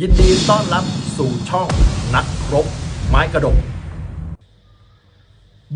ยินดีต้อนรับสู่ช่องนักครบ ไม้กระดก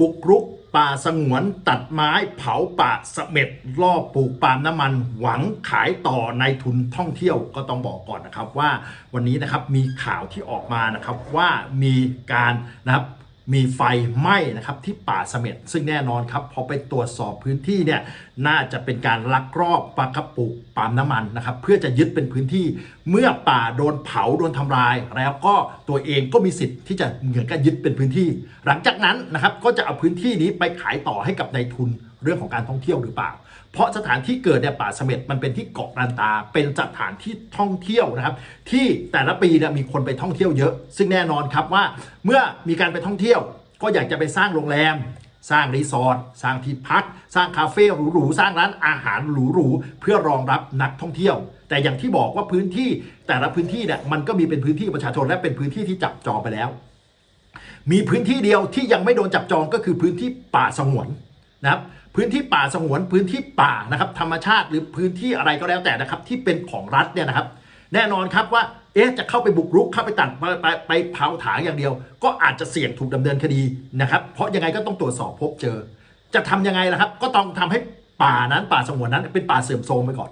บุกรุกป่าสงวนตัดไม้เผาป่าเสม็ดล่อปลูกปาล์มน้ำมัน หวังขายต่อในทุนท่องเที่ยวก็ต้องบอกก่อนนะครับว่าวันนี้นะครับมีข่าวที่ออกมานะครับว่ามีการนะครับ มีไฟไหม้นะครับที่ป่าเสม็ดซึ่งแน่นอนครับพอไปตรวจสอบพื้นที่เนี่ยน่าจะเป็นการลักลอบปลากระปุกปาล์มน้ำมันนะครับเพื่อจะยึดเป็นพื้นที่เมื่อป่าโดนเผาโดนทำลาย แล้วก็ตัวเองก็มีสิทธิ์ที่จะเหมือนกับยึดเป็นพื้นที่ หลังจากนั้นนะครับก็จะเอาพื้นที่นี้ไปขายต่อให้กับนายทุน เรื่องของการท่องเที่ยวหรือเปล่า เพราะสถานที่เกิดเนี่ยป่าเสม็ดมันเป็นที่เกาะลันตา เป็นสถานที่ท่องเที่ยวนะครับ ที่แต่ละปีเนี่ยมีคนไปท่องเที่ยวเยอะ ซึ่งแน่นอนครับว่าเมื่อมีการไปท่องเที่ยว ก็อยากจะไปสร้างโรงแรมสร้างรีสอร์ทสร้างที่พัก สร้างคาเฟ่หรูๆสร้างร้านอาหารหรูๆเพื่อรองรับนักท่องเที่ยว แต่อย่างที่บอกว่าพื้นที่แต่ละพื้นที่เนี่ยมันก็มีเป็นพื้นที่ประชาชนและเป็นพื้นที่ที่จับจองไปแล้ว มีพื้นที่เดียวที่ยังไม่โดนจับจองก็คือพื้นที่ป่าสงวน นะครับพื้นที่ป่าสงวนพื้นที่ป่านะครับธรรมชาติหรือพื้นที่อะไรก็แล้วแต่นะครับที่เป็นของรัฐเนี่ยนะครับแน่นอนครับว่าเอ๊ะจะเข้าไปบุกรุกเข้าไปตัดไปไปไปเผาถางอย่างเดียว ก็อาจจะเสี่ยงถูกดำเนินคดีนะครับเพราะยังไงก็ต้องตรวจสอบพบเจอ จะทำยังไงล่ะครับ ก็ต้องทำให้ป่านั้นป่าสงวนนั้นเป็นป่าเสื่อมโทรมไปก่อน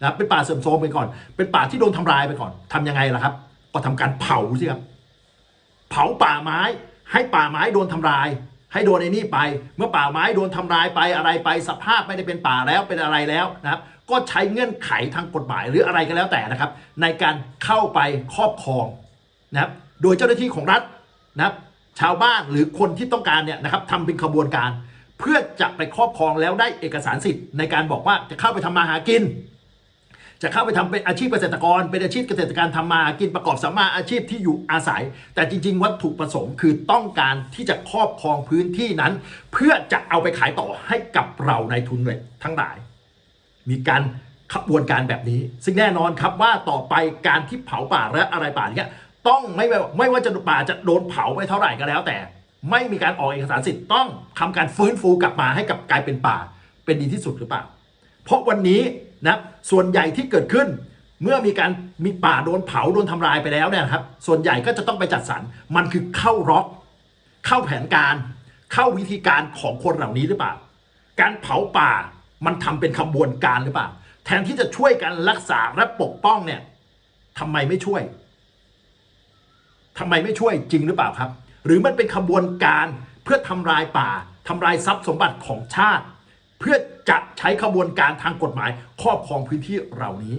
นะเป็นป่าเสื่อมโทรมไปก่อน เป็นป่าที่โดนทำลายไปก่อนทำยังไงล่ะครับ ก็ทำการเผาสิครับเผาป่าไม้ให้ป่าไม้โดนทำลาย ให้โดนไอ้นี่ไป เมื่อป่าไม้โดนทำลายไปอะไรไปสภาพไม่ได้เป็นป่าแล้วเป็นอะไรแล้วนะครับ ก็ใช้เงื่อนไขทางกฎหมายหรืออะไรก็แล้วแต่นะครับ ในการเข้าไปครอบครองนะครับ โดยเจ้าหน้าที่ของรัฐนะครับ ชาวบ้านหรือคนที่ต้องการเนี่ยนะครับทำเป็นขบวนการ เพื่อจะไปครอบครองแล้วได้เอกสารสิทธิ์ในการบอกว่าจะเข้าไปทำมาหากิน จะเข้าไปทำเป็นอาชีพเกษตรกร เป็นอาชีพเกษตรกรทำมาหากินประกอบสมมาอาชีพที่อยู่อาศัย แต่จริง ๆ วัตถุประสงค์คือต้องการที่จะครอบครองพื้นที่นั้น เพื่อจะเอาไปขายต่อให้กับเราในทุนเลยทั้งหลาย มีการขบวนการแบบนี้ ซึ่งแน่นอนครับว่าต่อไปการที่เผาป่าและอะไรป่าเนี่ยต้องไม่ไม่ว่าจะป่าจะโดนเผาไปเท่าไหร่ก็แล้ว แต่ไม่มีการออกเอกสารสิทธิ์ต้องทำการฟื้นฟูกลับมาให้กับกลายเป็นป่า เป็นดีที่สุดหรือเปล่า เพราะวันนี้ นะส่วนใหญ่ที่เกิดขึ้น เมื่อมีการมีป่าโดนเผาโดนทำลายไปแล้วเนี่ยครับส่วนใหญ่ก็จะต้องไปจัดสรรมันคือเข้าร็อก เข้าแผนการ เข้าวิธีการของคนเหล่านี้หรือเปล่า การเผาป่ามันทำเป็นขบวนการหรือเปล่า แทนที่จะช่วยกันรักษาและปกป้องเนี่ยทำไมไม่ช่วยทำไมไม่ช่วยจริงหรือเปล่าครับ หรือมันเป็นขบวนการเพื่อทำลายป่าทำลายทรัพย์สมบัติของชาติ เพื่อจะใช้ขบวนการทางกฎหมายครอบครองพื้นที่เหล่านี้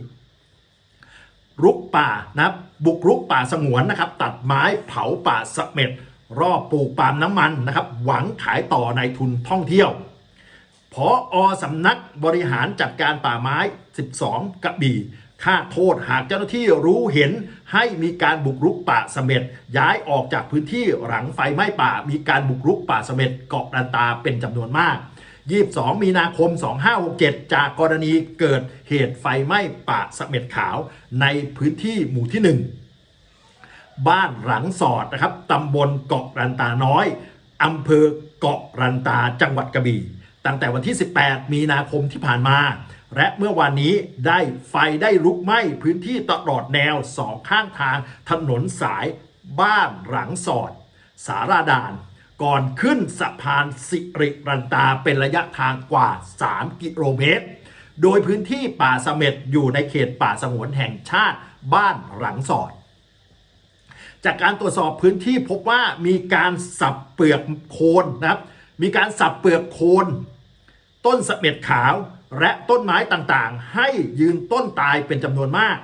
รุกป่านะบุกรุกป่าสงวนนะครับ ตัดไม้เผาป่าเสเม็ดรอบปลูกปาล์มน้ำมันนะครับ หวังขายต่อในทุนท่องเที่ยวพออสำนักบริหารจัดการป่าไม้ 12 กระบี่ค่าโทษหากเจ้าหน้าที่รู้เห็นให้มีการบุกรุกป่าเสม็ดย้ายออกจากพื้นที่หลังไฟไหม้ป่า มีการบุกรุกป่าเสม็ดเกาะลันตาเป็นจำนวนมาก 22 มีนาคม 2567 จากกรณีเกิดเหตุไฟไหม้ป่าเสม็ดขาวในพื้นที่หมู่ที่ 1 บ้านหลังสอดนะครับตำบลเกาะรันตาน้อยอำเภอเกาะรันตาจังหวัดกระบี่ ตั้งแต่วันที่ 18 มีนาคมที่ผ่านมา และเมื่อวานนี้ได้ไฟได้ลุกไหม้พื้นที่ตลอดแนวสองข้างทางถนนสายบ้านหลังสอด สาราดาน ก่อนขึ้นสะพานสิริรันตาเป็นระยะทางกว่า 3 กิโลเมตร โดยพื้นที่ป่าสเสม็ดอยู่ในเขตป่าสงวนแห่งชาติบ้านหลังสอด จากการตรวจสอบพื้นที่พบว่ามีการสับเปลือกโคนนะครับ มีการสับเปลือกโคน ต้นสเสม็ดขาวและต้นไม้ต่างๆ ให้ยืนต้นตายเป็นจำนวนมาก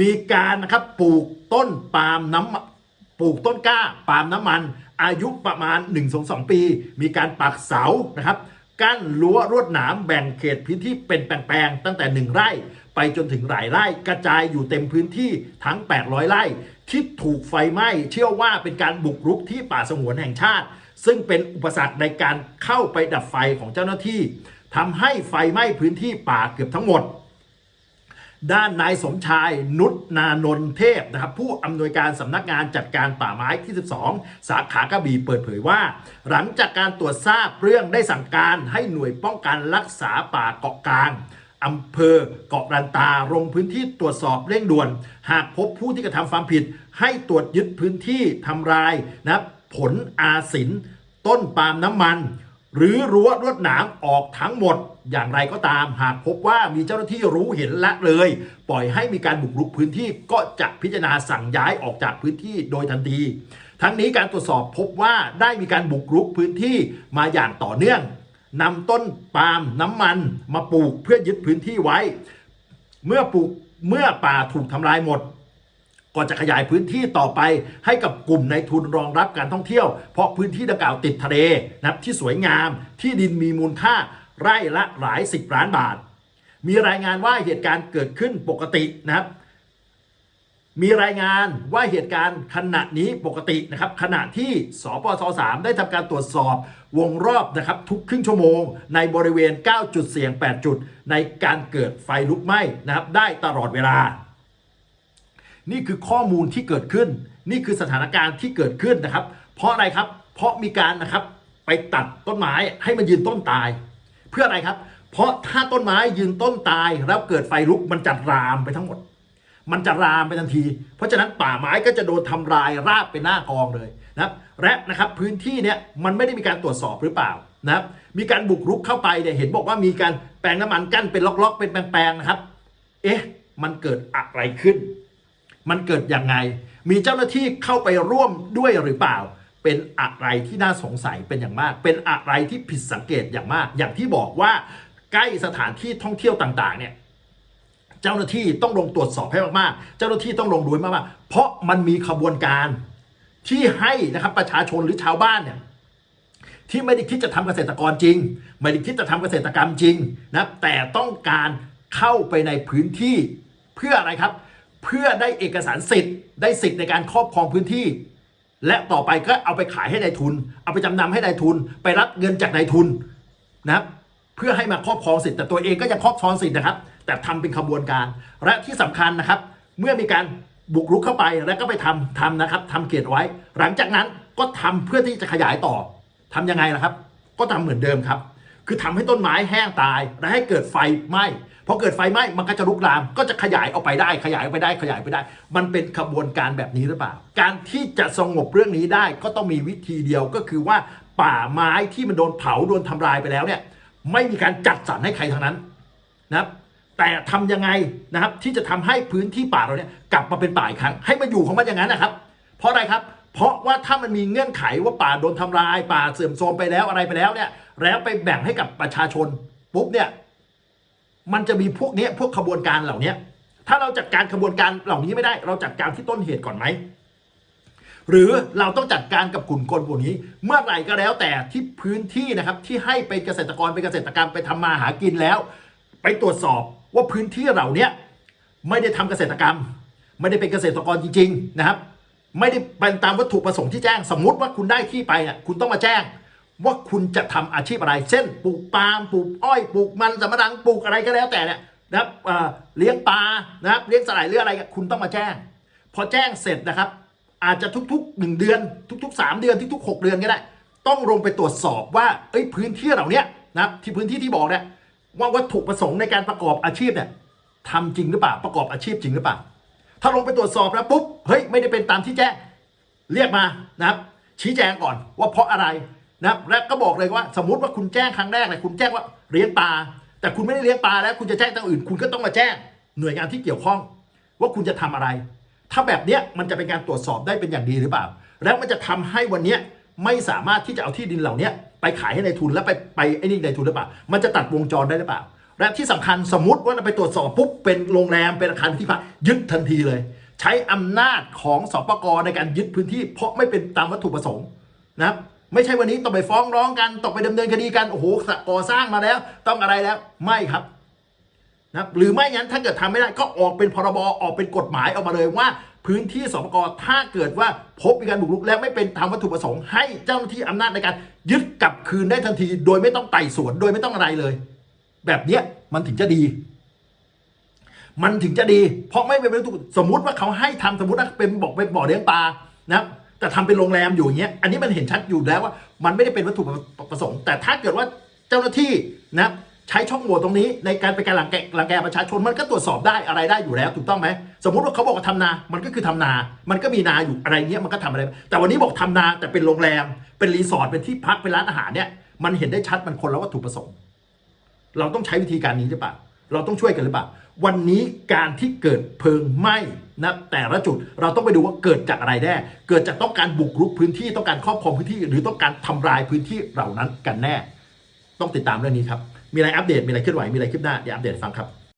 มีการนะครับปลูกต้นปาล์มน้ำปลูกต้นกล้าปาล์มน้ำมัน อายุประมาณ 1-2 ปี มีการปักเสานะครับกั้นรั้วรวดหนามแบ่งเขตพื้นที่เป็นแปลงๆ ตั้งแต่ 1 ไร่ ไปจนถึงหลายไร่ กระจายอยู่เต็มพื้นที่ทั้ง 800 ไร่ ที่ถูกไฟไหม้เชื่อว่าเป็นการบุกรุกที่ป่าสงวนแห่งชาติ ซึ่งเป็นอุปสรรคในการเข้าไปดับไฟของเจ้าหน้าที่ทำให้ไฟไหม้พื้นที่ป่าเกือบทั้งหมด ด้านนายสมชายนุชนานนเทพนะครับผู้อำนวยการสำนักงานจัดการป่าไม้ที่ 12 สาขากระบี่เปิดเผยว่า หลังจากการตรวจทราบเรื่องได้สั่งการให้หน่วยป้องกันรักษาป่าเกาะกลางอำเภอเกาะลันตาลงพื้นที่ตรวจสอบเร่งด่วน หากพบผู้ที่กระทำความผิด ให้ตรวจยึดพื้นที่ทำลายนะผลอาสินต้นปาล์มน้ำมัน หรือรั้วลวดหนามออกทั้งหมด อย่างไรก็ตาม หากพบว่ามีเจ้าหน้าที่รู้เห็นละเลย ปล่อยให้มีการบุกรุกพื้นที่ก็จะพิจารณาสั่งย้ายออกจากพื้นที่โดยทันที ทั้งนี้การตรวจสอบพบว่าได้มีการบุกรุกพื้นที่มาอย่างต่อเนื่องนำต้นปาล์มน้ำมันมาปลูกเพื่อยึดพื้นที่ไว้ เมื่อปลูกเมื่อป่าถูกทำลายหมด ก็จะขยายพื้นที่ต่อไปให้กับกลุ่มในทุนรองรับการท่องเที่ยว เพราะพื้นที่ดังกล่าวติดทะเลนะครับที่สวยงาม ที่ดินมีมูลค่าไร่ละหลายสิบล้านบาท มีรายงานว่าเหตุการณ์เกิดขึ้นปกตินะครับมีรายงานว่าเหตุการณ์ขณะนี้ปกตินะครับขณะที่สปส3ได้ทำการตรวจสอบวงรอบนะครับทุกครึ่งชั่วโมง ในบริเวณ 9 จุดเสี่ยง 8 จุด ในการเกิดไฟลุกไหม้นะครับได้ตลอดเวลา นี่คือข้อมูลที่เกิดขึ้น นี่คือสถานการณ์ที่เกิดขึ้นนะครับ เพราะอะไรครับ เพราะมีการนะครับไปตัดต้นไม้ให้มันยืนต้นตาย เพื่ออะไรครับ เพราะถ้าต้นไม้ยืนต้นตายแล้วเกิดไฟลุกมันจะรามไปทั้งหมด มันจะรามไปทันที เพราะฉะนั้นป่าไม้ก็จะโดนทำลายราบเป็นหน้ากองเลยนะครับ และนะครับพื้นที่เนี้ยมันไม่ได้มีการตรวจสอบหรือเปล่านะครับ มีการบุกรุกเข้าไปเนี่ยเห็นบอกว่ามีการแปลงน้ำมันกั้นเป็นล็อกๆ เป็นแปลงๆนะครับ เอ๊ะ มันเกิดอะไรขึ้น มันเกิดยังไง มีเจ้าหน้าที่เข้าไปร่วมด้วยหรือเปล่า เป็นอะไรที่น่าสงสัยเป็นอย่างมาก เป็นอะไรที่ผิดสังเกตอย่างมาก อย่างที่บอกว่าใกล้สถานที่ท่องเที่ยวต่างๆเนี่ยเจ้าหน้าที่ต้องลงตรวจสอบให้มากๆ เจ้าหน้าที่ต้องลงดูให้มากๆ เพราะมันมีขบวนการที่ให้นะครับประชาชนหรือชาวบ้านเนี่ยที่ไม่ได้คิดจะทำเกษตรกรจริง ไม่ได้คิดจะทำเกษตรกรรมจริงนะแต่ต้องการเข้าไปในพื้นที่เพื่ออะไรครับ เพื่อได้เอกสารสิทธิ์ ได้สิทธิ์ในการครอบครองพื้นที่ และต่อไปก็เอาไปขายให้นายทุน เอาไปจำนำให้นายทุน ไปรับเงินจากนายทุนนะครับเพื่อให้มาครอบครองสิทธิ์แต่ตัวเองก็ยังครอบครองสิทธิ์นะครับ แต่ทำเป็นขบวนการ และที่สำคัญนะครับ เมื่อมีการบุกรุกเข้าไปแล้วก็ไปทำทำนะครับทำเขตไว้ หลังจากนั้นก็ทำเพื่อที่จะขยายต่อทํำยังไงล่ะครับ ก็ทำเหมือนเดิมครับ คือทำให้ต้นไม้แห้งตาย และให้เกิดไฟไหม้พอเกิดไฟไหม้มันก็จะลุกลาม ก็จะขยายออกไปได้ ขยายออกไปได้ขยายไปได้ มันเป็นขบวนการแบบนี้หรือเปล่า การที่จะสงบเรื่องนี้ได้ก็ต้องมีวิธีเดียวก็คือว่าป่าไม้ที่มันโดนเผาโดนทำลายไปแล้วเนี่ยไม่มีการจัดสรรให้ใครทั้งนั้นนะครับแต่ทำยังไงนะครับที่จะทำให้พื้นที่ป่าเราเนี่ยกลับมาเป็นป่าอีกครั้ง ให้มาอยู่ของมันอย่างนั้นนะครับ เพราะอะไรครับ เพราะว่าถ้ามันมีเงื่อนไขว่าป่าโดนทำลาย ป่าเสื่อมโทรมไปแล้วอะไรไปแล้วเนี่ย แล้วไปแบ่งให้กับประชาชนปุ๊บเนี่ยมันจะมีพวกนี้พวกขบวนการเหล่านี้ถ้าเราจัดการขบวนการเหล่านี้ไม่ได้ เราจัดการที่ต้นเหตุก่อนไหมหรือเราต้องจัดการกับกลุ่มคนพวกนี้ เมื่อไหร่ก็แล้วแต่ที่พื้นที่นะครับที่ให้เป็นเกษตรกรเป็นเกษตรกรรมไปทำมาหากินแล้ว ไปตรวจสอบว่าพื้นที่เหล่านี้ไม่ได้ทำเกษตรกรรม ไม่ได้เป็นเกษตรกรจริงๆนะครับ ไม่ได้เป็นตามวัตถุประสงค์ที่แจ้ง สมมุติว่าคุณได้ที่ไปเนี่ยคุณต้องมาแจ้ง ว่าคุณจะทำอาชีพอะไร เช่นปลูกปาล์มปลูกอ้อยปลูกมันสำปะหลังปลูกอะไรก็แล้วแต่เนี่ยนะครับเลี้ยงปลานะครับเลี้ยงสไลายหรืออะไรคุณต้องมาแจ้ง พอแจ้งเสร็จนะครับ อาจจะทุกๆ1เดือน ทุกๆ 3 เดือนทุกๆ 6 เดือนก็ได้ ต้องลงไปตรวจสอบว่าเอ้ยพื้นที่เหล่านี้นะครับที่พื้นที่ที่บอกเนี่ยว่าวัตถุประสงค์ในการประกอบอาชีพเนี่ยทำจริงหรือเปล่าประกอบอาชีพจริงหรือเปล่า ถ้าลงไปตรวจสอบแล้วปุ๊บเฮ้ยไม่ได้เป็นตามที่แจ้งเรียกมานะครับ ชี้แจงก่อนว่าเพราะอะไรนะครับและก็บอกเลยว่าสมมติว่าคุณแจ้งครั้งแรกเลยคุณแจ้งว่าเลี้ยงปลาแต่คุณไม่ได้เลี้ยงปลาแล้ว คุณจะแจ้งตั้งอื่น คุณก็ต้องมาแจ้งหน่วยงานที่เกี่ยวข้อง ว่าคุณจะทำอะไร ถ้าแบบเนี้ยมันจะเป็นการตรวจสอบได้เป็นอย่างดีหรือเปล่า แล้วมันจะทำให้วันเนี้ยไม่สามารถที่จะเอาที่ดินเหล่านี้ไปขายให้ในทุนแล้วไปไปไอ้นี่ในทุนหรือเปล่า มันจะตัดวงจรได้หรือเปล่า และที่สำคัญสมมติว่าเราไปตรวจสอบปุ๊บเป็นโรงแรมเป็นอาคารที่พักยึดทันทีเลย ใช้อำนาจของสปกในการยึดพื้นที่ เพราะไม่เป็นตามวัตถุประสงค์นะครับไม่ใช่วันนี้ต้องไปฟ้องร้องกันต้องไปดำเนินคดีกันโอ้โหก่อสร้างมาแล้ว ต้องอะไรแล้วไม่ครับนะหรือไม่งั้นถ้าเกิดทำไม่ได้ก็ออกเป็นพรบออกเป็นกฎหมายออกมาเลยว่า พื้นที่สปกถ้าเกิดว่าพบมีการบุกรุกและไม่เป็นตามวัตถุประสงค์ให้เจ้าหน้าที่อำนาจในการยึดกลับคืนได้ทันที โดยไม่ต้องไต่สวนโดยไม่ต้องอะไรเลย แบบเนี้ยมันถึงจะดี มันถึงจะดี เพราะไม่เป็นวัตถุสมมุติว่าเขาให้ทำสมมติว่าเป็นบอกเป็นบ่อเลี้ยงปลานะแต่ทำเป็นโรงแรมอยู่อย่างเงี้ย อันนี้มันเห็นชัดอยู่แล้วว่า มันไม่ได้เป็นวัตถุประสงค์ แต่ถ้าเกิดว่าเจ้าหน้าที่นะใช้ช่องโหว่ตรงนี้ในการไปการหลังแกรังแกประชาชนมันก็ตรวจสอบได้อะไรได้อยู่แล้ว ถูกต้องไหมสมมุติว่าเขาบอกว่าทำนา มันก็คือทำนา มันก็มีนาอยู่อะไรเงี้ยมันก็ทำอะไร แต่วันนี้บอกทำนาแต่เป็นโรงแรม เป็นรีสอร์ทเป็นที่พักเป็นร้านอาหารเนี่ยมันเห็นได้ชัดมันคนละวัตถุประสงค์ เราต้องใช้วิธีการนี้หรือเปล่าเราต้องช่วยกันหรือเปล่าวันนี้การที่เกิดเพลิงไหม้นะแต่ละจุดเราต้องไปดูว่าเกิดจากอะไรแน่เกิดจากต้องการบุกรุกพื้นที่ต้องการครอบครองพื้นที่ หรือต้องการทำลายพื้นที่เหล่านั้นกันแน่ ต้องติดตามเรื่องนี้ครับมีอะไรอัปเดตมีอะไรเคลื่อนไหวมีอะไรคลิปหน้าเดี๋ยวอัปเดตฟังครับ